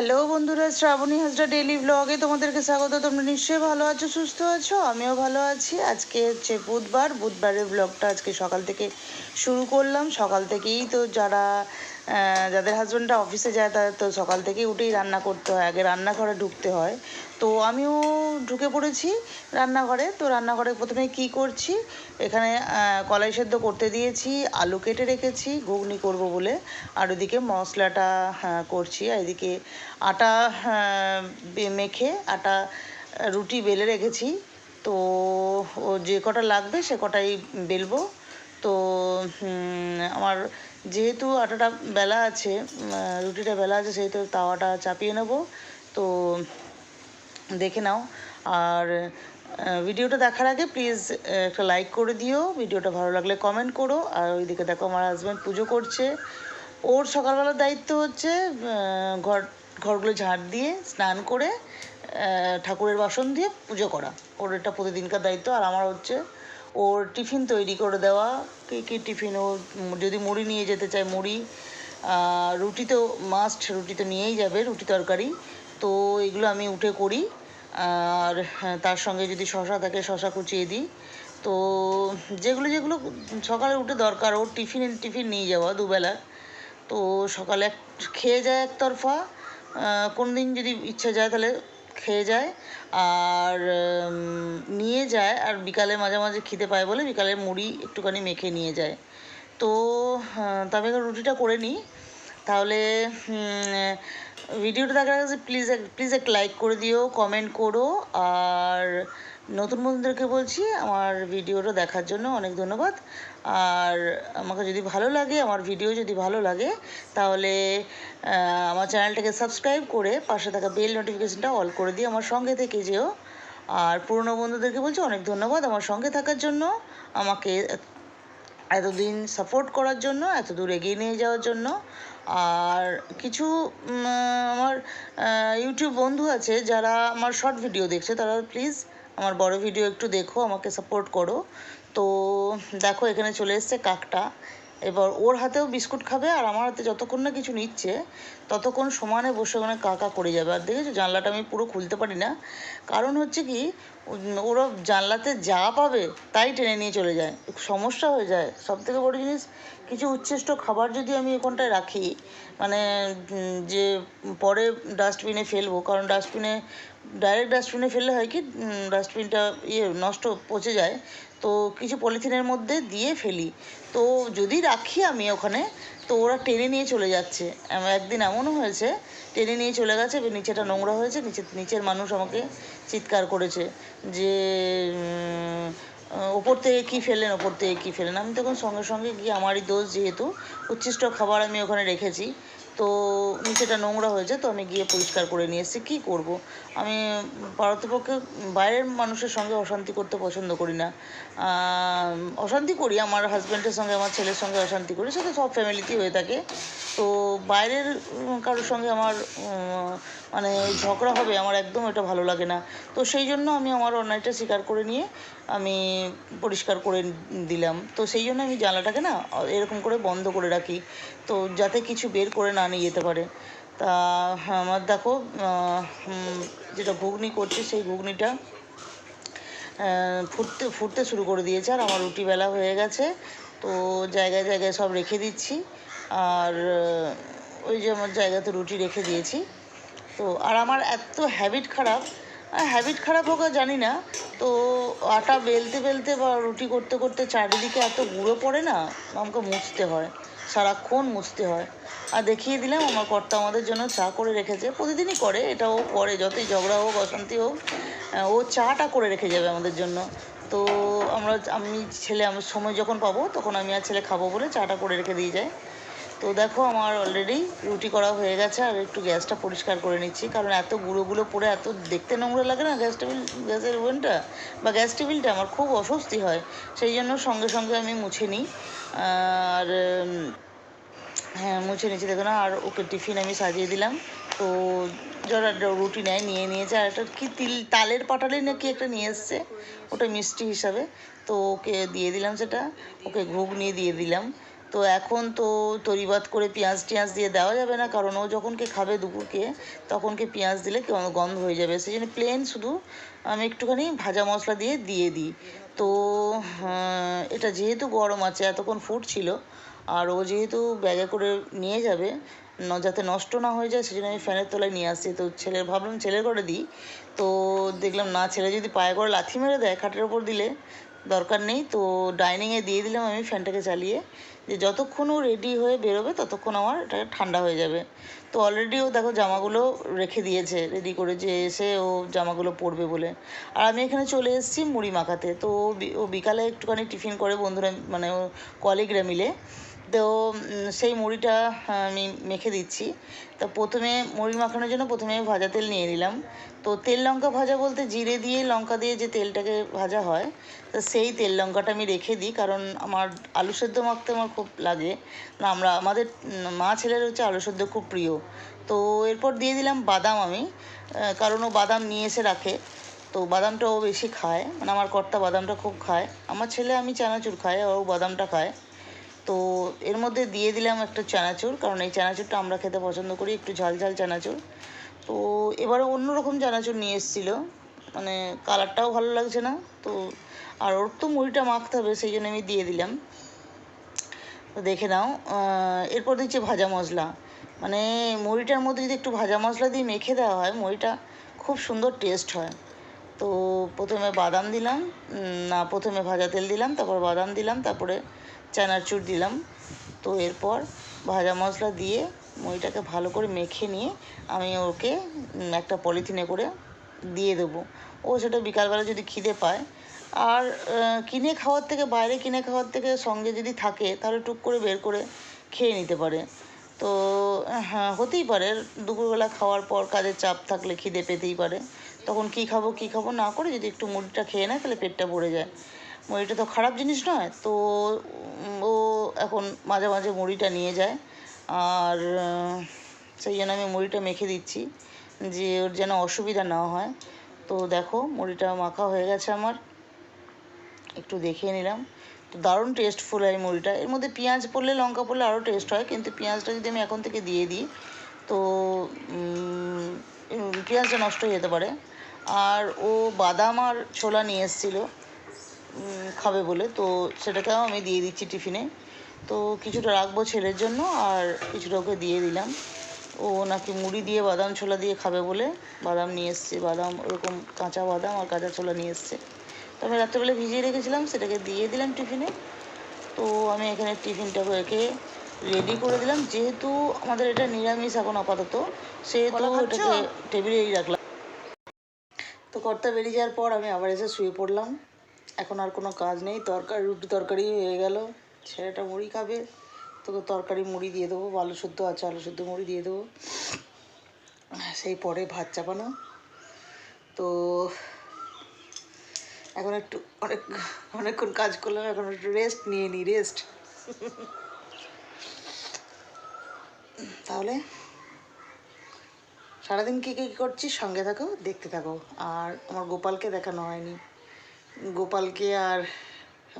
Hello বন্ধুরা, Shrabani Hazra daily ব্লগে তোমাদেরকে স্বাগত। তোমরা নিশ্চয়ই ভালো আছো, সুস্থ আছো? আমিও ভালো আছি। আজকে হচ্ছে বুধবার। বুধবারের ব্লগটা আজকে সকাল থেকে শুরু করলাম। সকাল থেকেই তো যারা যাদের হাজব্যান্ডরা অফিসে যায় তাদের তো সকাল থেকেই উঠেই রান্না করতে হয় আগে রান্নাঘরে ঢুকতে হয়। তো আমিও ঢুকে পড়েছি রান্নাঘরে। তো রান্নাঘরে প্রথমে কি করছি এখানে কলাই সেদ্ধ করতে দিয়েছি আলু কেটে রেখেছি ঘুগনি করব বলে। আর ওদিকে মশলাটা হ্যাঁ, করছি। আর এদিকে আটা হ্যাঁ, মেখে আটা রুটি বেলে রেখেছি। তো যে কটা লাগবে সে কটাই বেলবো। তো আমার যেহেতু আটাটা বেলা আছে রুটিটা বেলা আছে, সেহেতু তাওয়াটা চাপিয়ে নেব। তো দেখে নাও। আর ভিডিওটা দেখার আগে প্লিজ একটা লাইক করে দিও। ভিডিওটা ভালো লাগলে কমেন্ট করো। আর ওইদিকে দেখো আমার হাজব্যান্ড পুজো করছে। ওর সকালবেলার দায়িত্ব হচ্ছে ঘর, ঘরগুলো ঝাড় দিয়ে, স্নান করে ঠাকুরের বাসন দিয়ে পুজো করা। ওর এটা প্রতিদিনকার দায়িত্ব। আর আমার হচ্ছে ওর টিফিন তৈরি করে দেওয়া। কী কী টিফিন ও যদি মুড়ি নিয়ে যেতে চায় মুড়ি রুটি তো মাস্ট রুটি তো নিয়েই যাবে রুটি তরকারি। তো এগুলো আমি উঠে করি। আর হ্যাঁ, তার সঙ্গে যদি শশা থাকে শশা কুচিয়ে দিই। তো যেগুলো যেগুলো সকালে উঠে দরকার ওর টিফিন টিফিন নিয়ে যাওয়া দুবেলা। তো সকালে খেয়ে যায় একতরফা। কোনো দিন যদি ইচ্ছা যায় তাহলে খেয়ে যায় আর নিয়ে যায় আর বিকালে মাঝে মাঝে খিদে পায় বলে বিকালে মুড়ি একটুখানি মেখে নিয়ে যায়। তো তবে এবার রুটিটা করে নিই। তাহলে ভিডিওটা দেখার কাছে প্লিজ প্লিজ একটা লাইক করে দিও কমেন্ট করো আর নতুন বন্ধুদেরকে বলছি, আমার ভিডিওটা দেখার জন্য অনেক ধন্যবাদ। আর আমাকে যদি ভালো লাগে, আমার ভিডিও যদি ভালো লাগে, তাহলে আমার চ্যানেলটাকে সাবস্ক্রাইব করে পাশে থাকা বেল নোটিফিকেশনটা অল করে দিয়ে আমার সঙ্গে থেকে যেও। আর পুরনো বন্ধুদেরকে বলছি, অনেক ধন্যবাদ আমার সঙ্গে থাকার জন্য, আমাকে এতদিন সাপোর্ট করার জন্য, এত দূর এগিয়ে নিয়ে যাওয়ার জন্য। আর কিছু আমার ইউটিউব বন্ধু আছে, যারা আমার শর্ট ভিডিও দেখছে, তারা প্লিজ আমার বড় ভিডিও একটু দেখো, আমাকে সাপোর্ট করো। তো দেখো, এখানে চলে এসছে কাকটা। এবার ওর হাতেও বিস্কুট খাবে আর আমার হাতে যতক্ষণ না কিছু নিচ্ছে, ততক্ষণ সমানে বসে ওখানে কাকা করে যাবে। আর দেখেছ, জানলাটা আমি পুরো খুলতে পারি না। কারণ হচ্ছে কি, ওরা জানলাতে যা পাবে তাই টেনে নিয়ে চলে যায়। সমস্যা হয়ে যায়। সব থেকে বড় জিনিস, কিছু উচ্ছিষ্ট খাবার যদি আমি ওখানটায় রাখি মানে যে পরে ডাস্টবিনে ফেলব, কারণ ডাস্টবিনে ডাইরেক্ট ডাস্টবিনে ফেললে হয় কি ডাস্টবিনটা ইয়ে নষ্ট পচে যায়, তো কিছু পলিথিনের মধ্যে দিয়ে ফেলি। তো যদি রাখি আমি ওখানে, তো ওরা টেনে নিয়ে চলে যাচ্ছে। একদিন এমনও হয়েছে, টেনে নিয়ে চলে গেছে নিচেটা নোংরা হয়েছে, নিচে, নিচের মানুষ আমাকে চিৎকার করেছে যে ওপর থেকে কী ফেললেন, ওপর থেকে কী ফেললেন। আমি তখন সঙ্গে সঙ্গে গিয়ে আমারই দোষ যেহেতু, উচ্ছিষ্ট খাবার আমি ওখানে রেখেছি। তো নিচেটা নোংরা হয়েছে, তো আমি গিয়ে পরিষ্কার করে নিয়ে এসেছি। কী করব? আমি পারতপক্ষে বাইরের মানুষের সঙ্গে অশান্তি করতে পছন্দ করি না। অশান্তি করি, আমার হাজব্যান্ডের সঙ্গে, আমার ছেলের সঙ্গে অশান্তি করি সেটা সব ফ্যামিলিতেই হয়ে থাকে। তো বাইরের কারোর সঙ্গে আমার মানে ঝগড়া হবে, আমার একদম এটা ভালো লাগে না। তো সেই জন্য আমি আমার অন্যায়টা স্বীকার করে নিয়ে আমি পরিষ্কার করে দিলাম। তো সেই জন্য আমি জানলাটাকে না এরকম করে বন্ধ করে রাখি, তো যাতে কিছু বের করে না নিয়ে যেতে পারে। তা আমার দেখো যেটা ঘুগনি করছে সেই ঘুগনিটা ফুটতে ফুটতে শুরু করে দিয়েছে আর আমার রুটি বেলা হয়ে গেছে। তো জায়গায় জায়গায় সব রেখে দিচ্ছি। আর ওই যে আমার জায়গাতে রুটি রেখে দিয়েছি। তো আর আমার এত হ্যাবিট খারাপ হ্যাবিট খারাপ হোক জানি না, তো আটা বেলতে বেলতে বা রুটি করতে করতে চারিদিকে এত গুঁড়ো পড়ে না, আমাকে মুছতে হয়, সারাক্ষণ মুছতে হয়। আর দেখিয়ে দিলাম, আমার কর্তা আমাদের জন্য চা করে রেখেছে, প্রতিদিনই করে এটা ও করে, যতই ঝগড়া হোক, অশান্তি হোক ও চাটা করে রেখে যাবে আমাদের জন্য। তো আমরা, আমি ছেলে আমার সময় যখন পাবো, তখন আমি আর ছেলে খাব বলে চাটা করে রেখে দিয়ে যায় তো দেখো আমার অলরেডি রুটি করা হয়ে গেছে আর একটু গ্যাসটা পরিষ্কার করে নিচ্ছি। কারণ এত গুঁড়োগুলো পড়ে এত দেখতে নোংরা লাগে না গ্যাস টেবিল, গ্যাসের ওভেনটা? বা গ্যাস টেবিলটা আমার খুব অস্বস্তি হয়। সেই জন্য সঙ্গে সঙ্গে আমি মুছে নিই। আর হ্যাঁ মুছে নিচ্ছি দেখো না, আর ওকে টিফিন আমি সাজিয়ে দিলাম। তো যারা রুটি নেয়, নিয়ে নিয়েছে। আর একটা কি তিল, তালের পাটালি নাকি একটা নিয়ে এসছে? ওটা মিষ্টি হিসাবে। তো ওকে দিয়ে দিলাম সেটা। ওকে ঘুগনি দিয়ে দিলাম। তো এখন তো তরিবাদ করে পেঁয়াজ টিয়াজ দিয়ে দেওয়া যাবে না, কারণ ও যখনকে খাবে দুপুরকে, তখন তখনকে পেঁয়াজ দিলে গন্ধ হয়ে যাবে। সেই জন্য প্লেন শুধু আমি একটুখানি ভাজা মশলা দিয়ে দিয়ে দিই। তো এটা যেহেতু গরম আছে, এতক্ষণ ফুটছিল আর ও যেহেতু ব্যাগে করে নিয়ে যাবে যাতে নষ্ট না হয়ে যায়, সেজন্য আমি ফ্যানের তলায় নিয়ে আসছি। তো ছেলের, ভাবলাম ছেলের করে দিই। তো দেখলাম, না, ছেলে যদি পায়ে করে লাথি মেরে দেয় খাটের ওপর দিলে দরকার নেই। তো ডাইনিংয়ে দিয়ে দিলাম আমি ফ্যানটাকে চালিয়ে। যে যতক্ষণ ও রেডি হয়ে বেরোবে, ততক্ষণ আমার এটা ঠান্ডা হয়ে যাবে। তো অলরেডি ও দেখো জামাগুলো রেখে দিয়েছে রেডি করে যে এসে ও জামাগুলো পরবে বলে। আর আমি এখানে চলে এসেছি মুড়ি মাখাতে। তো ও বিকালে একটুখানি টিফিন করে বন্ধুরা মানে ও কলিগরা মিলে। তো সেই মুড়িটা, আমি মেখে দিচ্ছি। তো প্রথমে মুড়ি মাখানোর জন্য প্রথমে ভাজা তেল নিয়ে নিলাম। তো তেল লঙ্কা ভাজা বলতে জিরে দিয়ে লঙ্কা দিয়ে যে তেলটাকে ভাজা হয়, তো সেই তেল লঙ্কাটা আমি রেখে দিই, কারণ আমার আলু সেদ্ধ মাখতে আমার খুব লাগে। না, আমরা, আমাদের মা ছেলের হচ্ছে আলু সেদ্ধ খুব প্রিয়। তো এরপর দিয়ে দিলাম বাদাম আমি কারণ ও বাদাম নিয়ে এসে রাখে। তো বাদামটা ও বেশি খায় মানে আমার কর্তা বাদামটা খুব খায়। আমার ছেলে আমি চানাচুর খাই, ও বাদামটা খায়। তো এর মধ্যে দিয়ে দিলাম একটা চানাচুর, কারণ এই চানাচুরটা আমরা খেতে পছন্দ করি, একটু ঝাল ঝাল চানাচুর। তো এবারে অন্যরকম চানাচুর নিয়ে এসেছিল মানে কালারটাও ভালো লাগছে না, তো আর ওর তো মুড়িটা মাখতে হবে, সেই জন্য আমি দিয়ে দিলাম। তো দেখে নাও এরপর দিচ্ছি ভাজা মশলা। মানে মুড়িটার মধ্যে যদি একটু ভাজা মশলা দিয়ে মেখে দেওয়া হয়, মুড়িটা খুব সুন্দর টেস্ট হয়। তো প্রথমে বাদাম দিলাম না, প্রথমে ভাজা তেল দিলাম, তারপর বাদাম দিলাম, তারপরে চানাচুর দিলাম। তো এরপর ভাজা মশলা দিয়ে মইটাকে ভালো করে মেখে নিয়ে আমি ওকে একটা পলিথিনে করে দিয়ে দেবো। ও সেটা বিকালবেলা যদি খিদে পায়। আর কিনে খাওয়ার থেকে, বাইরে কিনে খাওয়ার থেকে সঙ্গে যদি থাকে, তাহলে টুক করে বের করে খেয়ে নিতে পারে। তো হ্যাঁ হতেই পারে। দুপুরবেলা খাওয়ার পর কাজের চাপ থাকলে খিদে পেতেই পারে। তখন কী খাব কী খাব না করে যদি একটু মুড়িটা খেয়ে নেয় তাহলে পেটটা ভরে যায়। মুড়িটা তো খারাপ জিনিস নয়, তো ও এখন মাঝে মাঝে মুড়িটা নিয়ে যায়। আর সেই জন্য আমি মুড়িটা মেখে দিচ্ছি, যে ওর যেন অসুবিধা না হয়। তো দেখো, মুড়িটা মাখা হয়ে গেছে আমার। একটু দেখিয়ে নিলাম। তো দারুণ টেস্টফুল হয় মুড়িটা। এর মধ্যে পেঁয়াজ পড়লে, লঙ্কা পড়লে আরও টেস্ট হয়, কিন্তু পেঁয়াজটা যদি আমি এখন থেকে দিয়ে দিই, তো পেঁয়াজটা নষ্ট হয়ে যেতে পারে। আর ও বাদাম আর ছোলা নিয়ে এসেছিল খাবে বলে। তো সেটাকেও আমি দিয়ে দিচ্ছি টিফিনে। তো কিছুটা রাখব ছেলের জন্য আর কিছুটা ওকে দিয়ে দিলাম। ও নাকি মুড়ি দিয়ে বাদাম ছোলা দিয়ে খাবে বলে বাদাম নিয়ে এসছে। বাদাম ওরকম কাঁচা বাদাম আর কাঁচা ছোলা নিয়ে এসছে। তো আমি রাত্রেবেলা ভিজিয়ে রেখেছিলাম সেটাকে দিয়ে দিলাম টিফিনে। তো আমি এখানে টিফিনটা একে রেডি করে দিলাম। যেহেতু আমাদের এটা নিরামিষ এখন আপাতত সেহেতু এটাকে টেবিলেই রাখলাম। তো কর্তা বেরিয়ে যাওয়ার পর আমি আবার এসে শুয়ে পড়লাম। এখন আর কোনো কাজ নেই, তরকারি, রুটি তরকারি হয়ে গেল। ছেলেটা মুড়ি খাবে, তোকে তরকারি মুড়ি দিয়ে দেবো, আলু শুদ্ধ আছে, আলু শুদ্ধ মুড়ি দিয়ে দেবো। সেই পরে ভাত চাপানো। তো এখন একটু অনেক, অনেকক্ষণ কাজ করলাম, এখন একটু রেস্ট নিয়ে নিই রেস্ট তাহলে? সারাদিন কী কী করছি? সঙ্গে থাকো, দেখতে থাকো। আর আমার গোপালকে দেখানো হয়নি। গোপালকে আর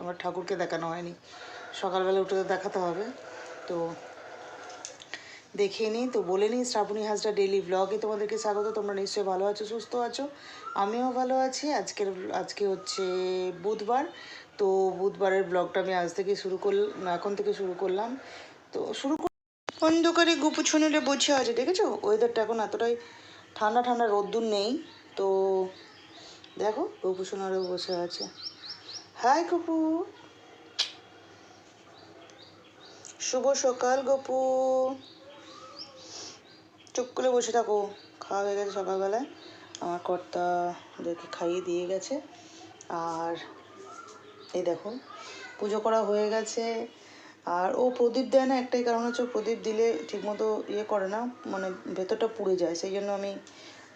আমার ঠাকুরকে দেখানো হয়নি। সকালবেলা উঠে তো দেখাতে হবে। তো দেখে নিই। তো বলে নিই, শ্রাবণী হাজরা ডেইলি ব্লগে তোমাদেরকে স্বাগত। তোমরা নিশ্চয়ই ভালো আছো, সুস্থ আছো? আমিও ভালো আছি। আজকের আজকে হচ্ছে বুধবার। তো বুধবারের ব্লগটা আমি আজ থেকে শুরু করলাম এখন থেকে শুরু করলাম। তো শুরু অন্ধকারে গুপু ছুনুরে বসে আছে, দেখেছ? ওয়েদারটা এখন এতটাই ঠান্ডা ঠান্ডা, রোদ্দুর নেই। তো দেখো, গপু সোনারও বসে আছে। হাই গুপু। শুভ সকাল, গপু। চুপ করে বসে থাকো। খাওয়া হয়ে গেছে সকালবেলায়। আমার কর্তা ওদেরকে খাইয়ে দিয়ে গেছে। আর এই দেখো, পুজো করা হয়ে গেছে। আর ও প্রদীপ দেয় না, একটাই কারণ হচ্ছে প্রদীপ দিলে ঠিকমতো ইয়ে করে না মানে ভেতরটা পুড়ে যায়। সেই জন্য আমি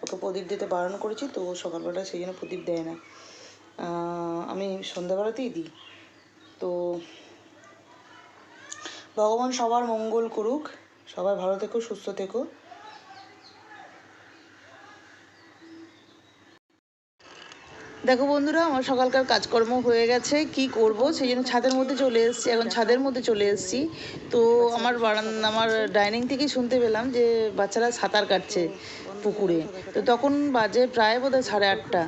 ওকে প্রদীপ দিতে বারণ করেছি, তো সকালবেলা সেই জন্য প্রদীপ দেয় না। আমি সন্ধ্যাবেলাতেই দিই। তো ভগবান সবার মঙ্গল করুক, সবাই ভালো থেকো, সুস্থ থেকো। দেখো বন্ধুরা, আমার সকালকার কাজকর্ম হয়ে গেছে। কি করব? সেই জন্য ছাদের মধ্যে চলে এসেছি। এখন ছাদের মধ্যে চলে এসেছি। তো আমার বারান্দা, আমার ডাইনিং থেকেই শুনতে পেলাম যে বাচ্চারা সাঁতার কাটছে পুকুরে। তো তখন বাজে প্রায় বোধ হয় সাড়ে আটটা।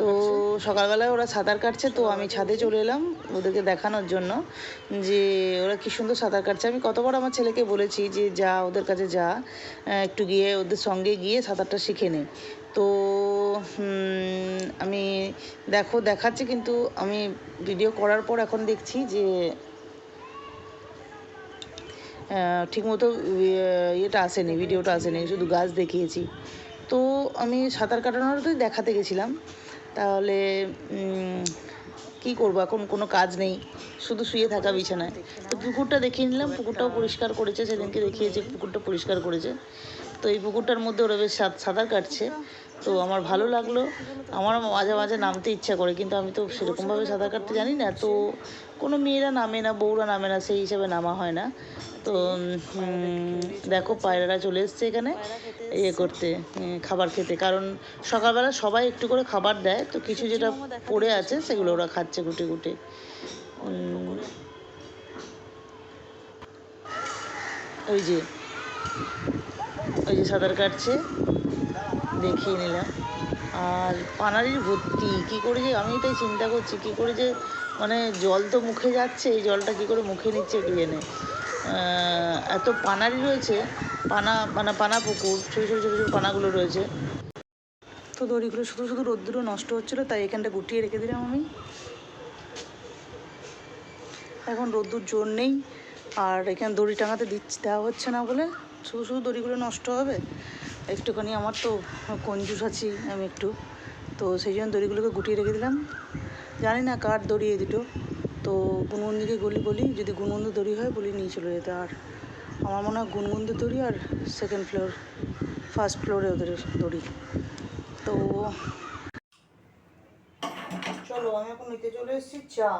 তো সকালবেলায় ওরা সাঁতার কাটছে। তো আমি ছাদে চলে এলাম ওদেরকে দেখানোর জন্য যে ওরা কি সুন্দর সাঁতার কাটছে। আমি কতবার আমার ছেলেকে বলেছি যে যা, ওদের কাছে যা। একটু গিয়ে ওদের সঙ্গে গিয়ে সাঁতারটা শিখে নে। তো আমি দেখো, দেখাচ্ছি, কিন্তু আমি ভিডিও করার পর এখন দেখছি যে ঠিকমতো ইয়ে- ইয়েটা আসেনি ভিডিওটা আসেনি শুধু গাছ দেখিয়েছি। তো আমি সাঁতার কাটানোর তো দেখাতে গেছিলাম। তাহলে কি করব? এখন কোনো কাজ নেই। শুধু শুয়ে থাকা বিছানায়। তো পুকুরটা দেখিয়ে নিলাম। পুকুরটাও পরিষ্কার করেছে। সেদিনকে দেখিয়েছে, পুকুরটা পরিষ্কার করেছে। তো এই পুকুরটার মধ্যে ওরা বেশ সাঁত- সাঁতার কাটছে। তো আমার ভালো লাগল। আমার মাঝে মাঝে নামতে ইচ্ছা করে, কিন্তু আমি তো সেরকমভাবে সাঁতার কাটতে জানি না। তো কোনো মেয়েরা নামে না, বউরা নামে না, সেই হিসাবে নামা হয় না। তো দেখো, পায়রারা চলে এসছে এখানে ইয়ে করতে খাবার খেতে। কারণ সকালবেলা সবাই একটু করে খাবার দেয়, তো কিছু যেটা পড়ে আছে সেগুলো ওরা খাচ্ছে গুটে গুটে। ওই যে ওই যে সাঁতার কাটছে, দেখিয়ে নিলাম। আর পানারির ভর্তি, কী করে যে, আমি তাই চিন্তা করছি, কী করে যে মানে জল তো মুখে যাচ্ছে, এই জলটা কী করে মুখে নিচ্ছে কে জানে? এত পানারি রয়েছে, পানা মানে পানা পুকুর, ছোটো ছোটো ছোটো ছোটো পানাগুলো রয়েছে। তো দড়িগুলো শুধু শুধু রোদ্দুরে নষ্ট হচ্ছিল, তাই এখানটা গুটিয়ে রেখে দিলাম আমি। এখন রোদ্দুর জোর নেই, আর এখানে দড়ি টাঙাতে দিচ্ছি, দেওয়া হচ্ছে না বলে। শুধু শুধু দড়িগুলো নষ্ট হবে। একটুখানি আমার তো কঞ্জুস আছি আমি একটু। তো সেই জন্য দড়িগুলোকে গুটিয়ে রেখে দিলাম। জানি না কার দড়ি এই দুটো। তো গুনগুন্দিকে গলি বলি, যদি গুনগুন্দ দড়ি হয় বলি নিয়ে চলে যেতে। আর আমার মনে হয় গুনগুন্দ দড়ি আর সেকেন্ড ফ্লোর ফার্স্ট ফ্লোরে ওদের দড়ি। তো চলো, আমি এখন নিতে চলে এসেছি চা।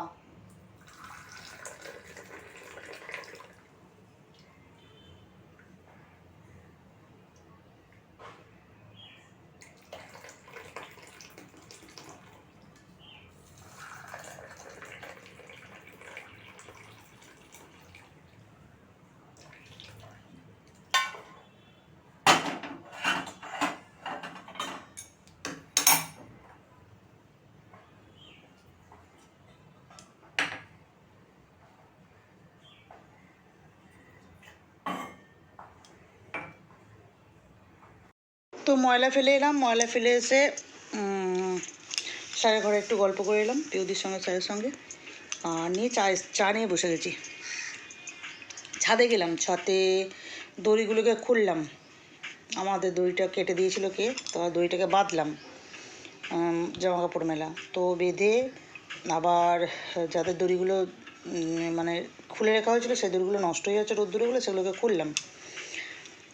তো ময়লা ফেলে এলাম, ময়লা ফেলে এসে স্যারের ঘরে একটু গল্প করে এলাম পিউদির সঙ্গে, স্যারের সঙ্গে। আর নিয়ে চা চা নিয়ে বসে গেছি। ছাদে গেলাম, ছাদে দড়িগুলোকে খুললাম। আমাদের দড়িটা কেটে দিয়েছিল কে, তো দড়িটাকে বাঁধলাম জামা কাপড় মেলা। তো বেঁধে আবার যাদের দড়িগুলো মানে খুলে রাখা হয়েছিল সেই দড়িগুলো নষ্ট হয়ে যাচ্ছে রোদ্দুরেগুলো সেগুলোকে খুললাম।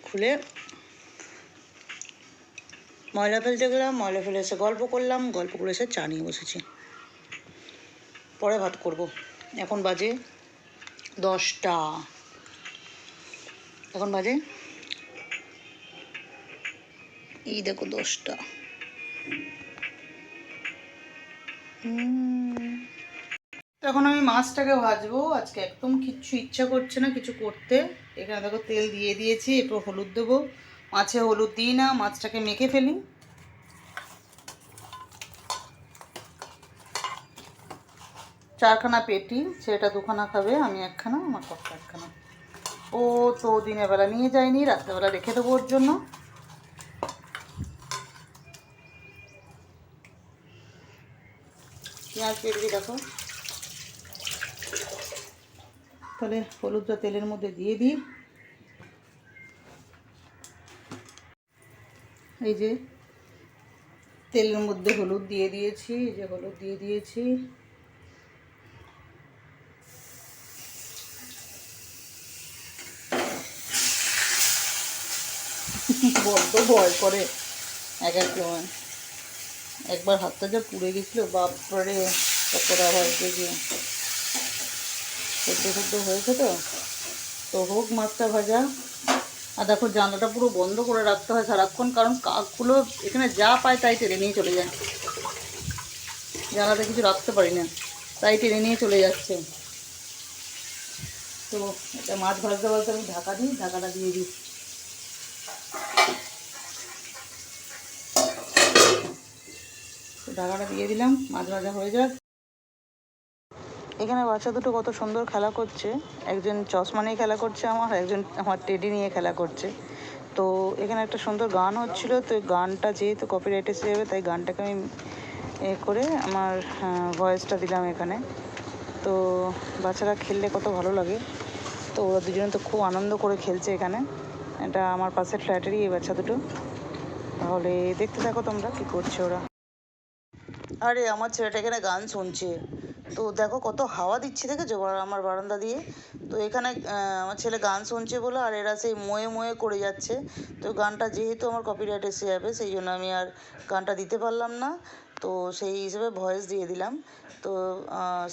খুলে ময়লা ফেলতে গেলাম, ময়লা ফেলে এসে গল্প করলাম, গল্প করে এসে চা নিয়ে বসেছি। পরে ভাত করব। এখন বাজে দশটা। এখন বাজে এই দেখো দশটা। এখন আমি মাছটাকে ভাজবো। আজকে একদম কিচ্ছু ইচ্ছা করছে না কিছু করতে। এখানে দেখো তেল দিয়ে দিয়েছি, এরপর হলুদ দেবো। মাছে হলুদ দিই না, মাছটাকে মেখে ফেলি। চারখানা পেটি, সেটা দুখানা খাবে, আমি একখানা, আমার কষ্ট একখানা। ও তো দিনের বেলা নিয়ে যায়নি, রাত্রেবেলা রেখে দেবো ওর জন্য। পেঁয়াজ দেখো। তাহলে হলুদটা তেলের মধ্যে দিয়ে দিই। এই যে তেলের মধ্যে হলুদ দিয়ে দিয়েছি, এই যে হলুদ দিয়ে দিয়েছি। বড্ড ভয় করে এক এক সময় একবার হাতটা যা পুড়ে গেছিল, বাপরে, তারপরে আবার দেখি সেদ্ধ সেদ্ধ হয়েছে তো? তো হোক মাছটা ভাজা। আর দেখো জানলাটা পুরো বন্ধ করে রাখতে হয় সারাক্ষণ, কারণ কাকগুলো এখানে যা পায় তাই টেনে নিয়ে চলে যায়। জানালাতে কিছু রাখতে পারি না, তাই টেনে নিয়ে চলে যাচ্ছে। তো এটা মাছ ভাজতে ভাজতে আমি ঢাকা দিই, ঢাকাটা দিয়ে দিই। ঢাকাটা দিয়ে দিলাম, মাছ ভাজা হয়ে যাক। এখানে বাচ্চা দুটো কত সুন্দর খেলা করছে। একজন চশমা নিয়ে খেলা করছে আমার, একজন আমার টেডি নিয়ে খেলা করছে। তো এখানে একটা সুন্দর গান হচ্ছিল, তো গানটা যেহেতু কপিরাইট এসে যাবে, তাই গানটাকে আমি এ করে আমার ভয়েসটা দিলাম এখানে। তো বাচ্চারা খেললে কত ভালো লাগে। তো ওরা দুজনে তো খুব আনন্দ করে খেলছে এখানে। এটা আমার পাশের ফ্ল্যাটেরই এই বাচ্চা দুটো। তাহলে দেখতে থাকো তোমরা কী করছে ওরা। আরে, আমার ছেলেটা এখানে গান শুনছে। তো দেখো কত হাওয়া দিচ্ছে দেখেছ? আমার বারান্দা দিয়ে। তো এখানে আমার ছেলে গান শুনছে বলে আর এরা সেই মোয়ে মোয়ে করে যাচ্ছে। তো গানটা যেহেতু আমার কপিরাইট এসে যাবে, সেই জন্য আমি আর গানটা দিতে পারলাম না। তো সেই হিসেবে ভয়েস দিয়ে দিলাম। তো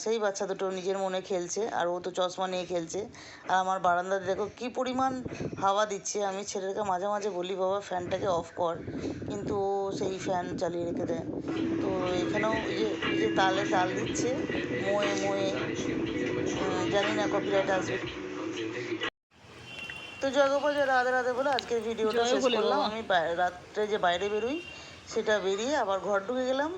সেই বাচ্চা দুটো নিজের মনে খেলছে আর ও তো চশমা নিয়ে খেলছে। আর আমার বারান্দাতে দেখো কি পরিমাণ হাওয়া দিচ্ছে। আমি ছেলেকে মাঝে মাঝে বলি বাবা ফ্যানটাকে অফ কর। কিন্তু ও সেই ফ্যান চালিয়ে রেখে দেয়। তো এখানেও এই যে যে তালে তাল দিচ্ছে মোয়ে মোয়ে। জানি না কপিরাইট আসবে। তো জয়গোপাল যে রাধে রাধে বলে আজকের ভিডিওটা শেষ করলাম। আমি রাত্রে যে বাইরে বেরোই সেটা বেরিয়ে আবার ঘর ঢুকে গেলাম।